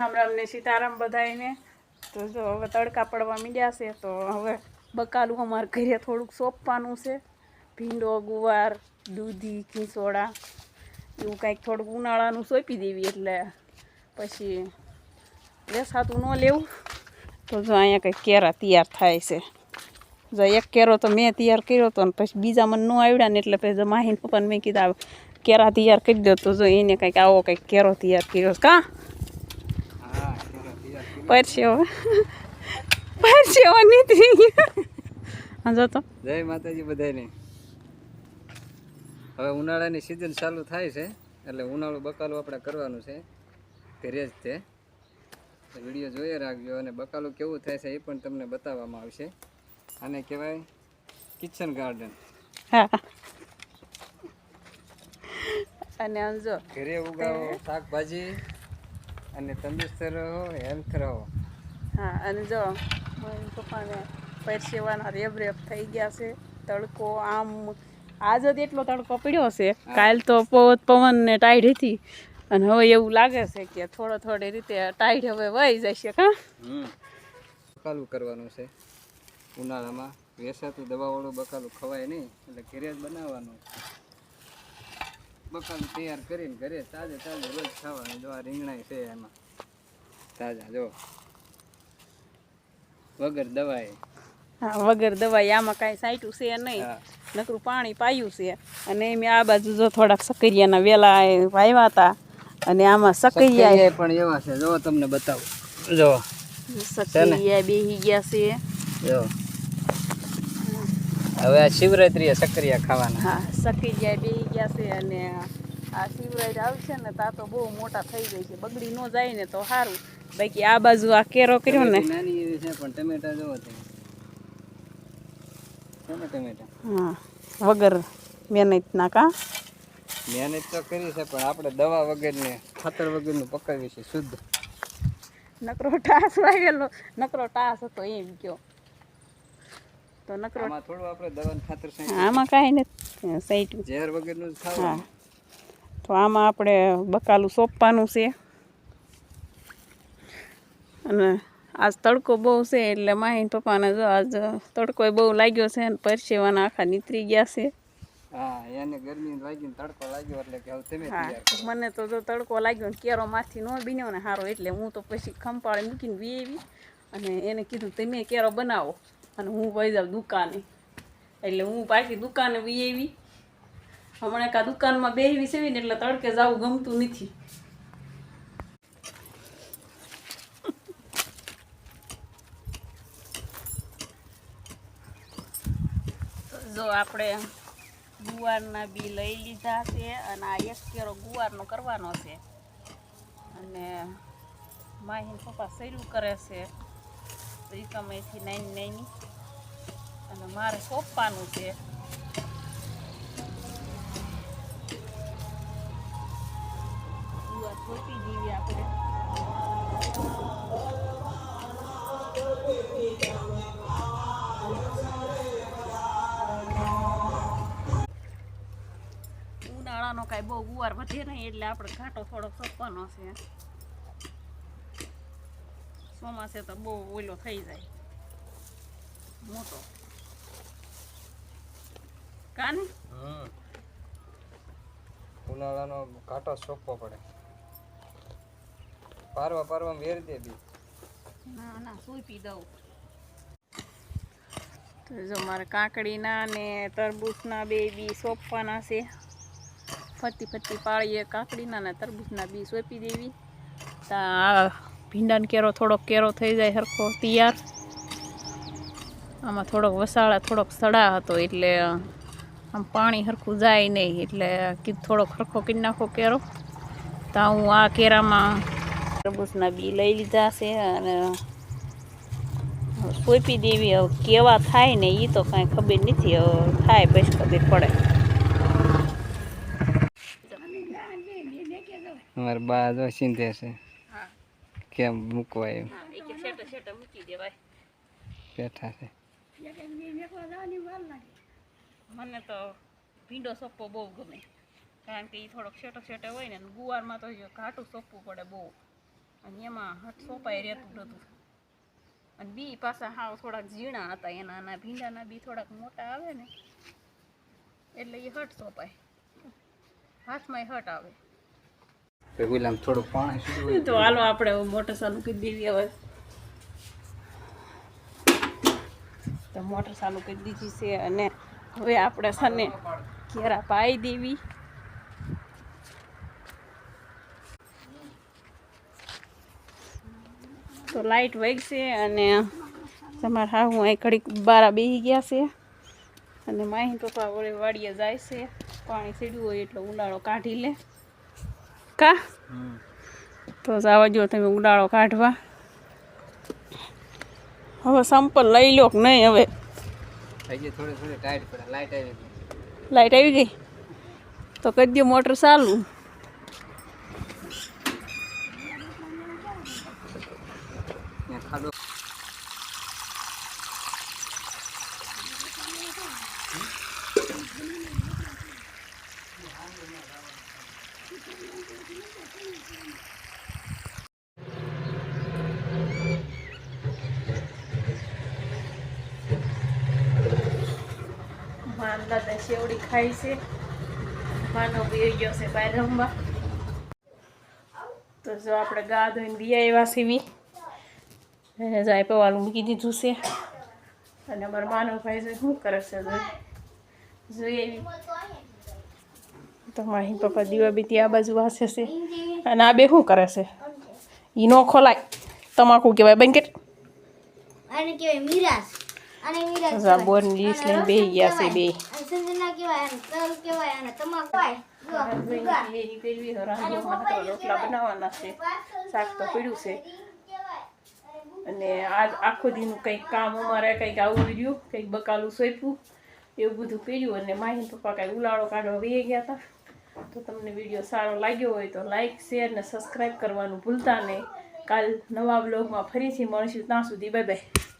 રામ રામ ને સીતારામ બધાને તો જો હવે તડકા પડવા મીડ્યા છે, તો હવે બકાલું અમારે ઘરે થોડુંક સોંપવાનું છે. ભીંડો, ગુવાર, દૂધી, ઘીસોડા, એવું કાંઈક થોડુંક ઉનાળાનું સોંપી દેવી એટલે પછી વેસાતું ન લેવું. તો જો અહીંયા કંઈક કેરા તૈયાર થાય છે. જો એક કેરો તો મેં તૈયાર કર્યો હતો ને પછી બીજા મને ન આવડ્યા ને એટલે પછી માહીન પપ્પાને મેં કીધા કેરા તૈયાર કરી દો. તો જો એને કંઈક આવો કંઈક કેરો તૈયાર કર્યો કાં? પરસેવો. પરસેવો નીકળી ગયો. હા જોતો જય માતાજી બધાને હવે ઉનાળાની સિઝન ચાલુ થાય છે એટલે ઉનાળું બકાલું આપણે કરવાનું છે. ઘરે જ તે. વીડિયો જોઈએ રાખજો અને બકાલું કેવું થાય છે એ પણ તમને બતાવવામાં આવશે. આને કહેવાય કિચન ગાર્ડન અને આમ જો ઘરે ઉગાવો શાકભાજી અને તંદુરસ્ત રહો હેલ્થ રહો. હા અને જો પપ્પાને પરસેવાના રેબ રેબ થઈ ગયા છે તડકો આમ આજ જ એટલો તડકો પડ્યો છે. કાલ તો પવન ને ટાઈડ હતી. અને હવે એવું લાગે છે કે થોડો થોડી રીતે ટાઈડ હવે વહી જશે હા? બકાલું કરવાનું છે. ઉનાળામાં વેસાતું દવાવાળું બકાલું ખવાય નહીં. એટલે ઘેરે જ બનાવવાનું. બકાલું તૈયાર કરીને ઘરે તાજે તાજે રોજ ખાવાનું જો આ રીંગણા છે એમાં. તાજા જો. વગર દવાએ. હા વગર દવાઈ આમાં કાંઈ સાઈટું છે નહીં. નકરું પાણી પાયું છે. અને મેં આ બાજુ જો થોડાક સકરિયાના વેલા વાવ્યા હતા. અને આમાં સકરિયા પણ એવા છે. જો તમને બતાવું. જો. સકરિયા બેહી ગયા છે. જો. હવે આ શિવરાત્રી સક્રિયા ખાવાના. હા જાય બેહી ગયા છે અને આ શિવરાજ આવશે ને તા તો બહુ મોટા થઈ જાય છે. બગડી ન જાય ને તો સારું બાકી આ બાજુ આ કેરો કર્યો ને. નાની એવી છે પણ ટમેટા જોવો ટમેટા? હા વગર મહેનતના કા? મહેનત તો કરી છે પણ આપણે દવા વગરને ખાતર વગરનું પકાવીએ છીએ શુદ્ધ. નકરો ટાસ વાગેલો. નકરો ટાસ હતો એમ કયો. તો નકરો. આમાં થોડું આપણે દવાન ખાતર આમાં કાંઈ નથી. સાઈટું ઝેર વગરનું હા. તો આમાં આપણે બકાલું સોંપવાનું છે. અને આજ તડકો બહુ છે એટલે માહીન પપ્પાને જો આજ તડકો બહુ લાગ્યો છે અને પરસેવાના આખા નીતરી ગયા છે. મને તો જો તડકો લાગ્યો ને કેરો માથી ન બીન્યો ને સારો એટલે હું તો પછી ખંપાળે મૂકીને બી અને એને કીધું તમે કેરો બનાવો. અને હું વહી જાઉં દુકાને. એટલે હું પાછી દુકાને બી આવી હમણાં કા દુકાનમાં બેહવી છે ને એટલે તડકે જવું ગમતું નથી. જો આપણે ગુવારના બી લઈ લીધા છે અને આ એક કેરો ગુવારનો કરવાનો છે. અને માહીન પપ્પા સર્યું કરે છે. રીકામાંથી નાની નાની. અને મારે સોંપવાનું છે. સોંપી દેવી આપણે. ઉનાળાનો કાંઈ બહુ ગુવાર વધે નહીં એટલે આપણે ઘાટો થોડોક સોંપવાનો છે. ચોમાસે તો બહુ ઓલો થઈ જાય મોટો કાન ઉનાળાનો કાંટો સોંપવો પડે. પારવા પારવા વેર દે બી. ના ના સોંપી દઉં. તો જો મારે કાકડીના ને તરબૂચના બે બી સોંપવાના છે. ફરતી ફરતી પાળીએ કાકડીના ને તરબૂચના બી સોંપી દેવી. તા ભીંડાનો કેરો, થોડોક કેરો થઈ જાય સરખો તૈયાર. આમાં થોડોક વસાળા થોડોક સડા હતો એટલે, આમ પાણી સરખું જાય નહીં એટલે કીધું, થોડોક સરખો કરી નાખો કેરો. તો હું આ કેરામાં તરબૂચના બી લઈ લીધા છે અને સોંપી દેવી. હવે કેવા થાય ને એ તો કાંઈ ખબર નથી. થાય પછી ખબર પડે. અમારે બા જો સિંધે છે. કેમ મૂકવા એમ? બેઠા છે. મને તો ભીંડો સોપો બહુ ગમે. કારણ કે એ થોડોક છેટો છેટો હોય ને ગુવારમાં તો ઘાટું સોપવું પડે બહુ. અને એમાં હટ સોપાઈ રહેતું નહોતું અને બી પાછા હાવ થોડાક ઝીણા હતા એના આના ભીંડાના બી થોડાક મોટા આવે ને એટલે એ હટ સોપાય. હાથમાં હટ આવે. તો ગુલામ થોડું પાણી તો હાલો આપણે મોટર ચાલુ કરી દેવી હવે. તો મોટર ચાલુ કરી દીધી છે અને હવે આપણે સને ઘેરા પાઈ દેવી. તો લાઈટ વગશે અને તમારે હા હું અહીં ઘડીક બારા બેસી ગયા છે. અને માહી પપ્પા વળી વાડીએ જાય છે. પાણી સીડ્યું હોય એટલે ઉનાળો કાઢી લે. કા તો જવા જો તમે ઉડાડો કાઢવા. હવે સંપલ લઈ લો કે નહીં હવે? લાઈટ આવી ગઈ. તો કરી દો મોટર ચાલુ. ખાડો દાદા શેવડી ખાય છે. માનો બી ગયો છે બહાર રમવા. તો જો આપણે ગા ધોઈને બી સીવી એને જાય પવાલું મૂકી દીધું છે. અને અમારા માનો ભાઈ છે શું કરે છે જોઈ? જોઈ એવી તો માહી પપ્પા દીવા બીતી ત્યાં બાજુ વાસે છે. અને આ બે શું કરે છે? ઈ નો ખોલાય. તમાકુ કહેવાય બેંકેટ બોરની લઈને બેસી ગયા છે બે. અને સંજના કહેવાય રોટલા બનાવવાના છે. શાક તો પીડ્યું છે. અને આ આખો દીનું કંઈક કામ અમારે કંઈક આવું રહ્યું કંઈક બકાલું સોંપ્યું એવું બધું પીડ્યું. અને માહી પપ્પા કાંઈ ઉલાળો કાઢવા વહી ગયા હતા તો તમને વીડિયો સારો લાગ્યો હોય તો લાઇક શેર ને સબસ્ક્રાઈબ કરવાનું ભૂલતા નહીં. કાલ નવા બ્લોગમાં ફરીથી મળીશું. ત્યાં સુધી બાય બાય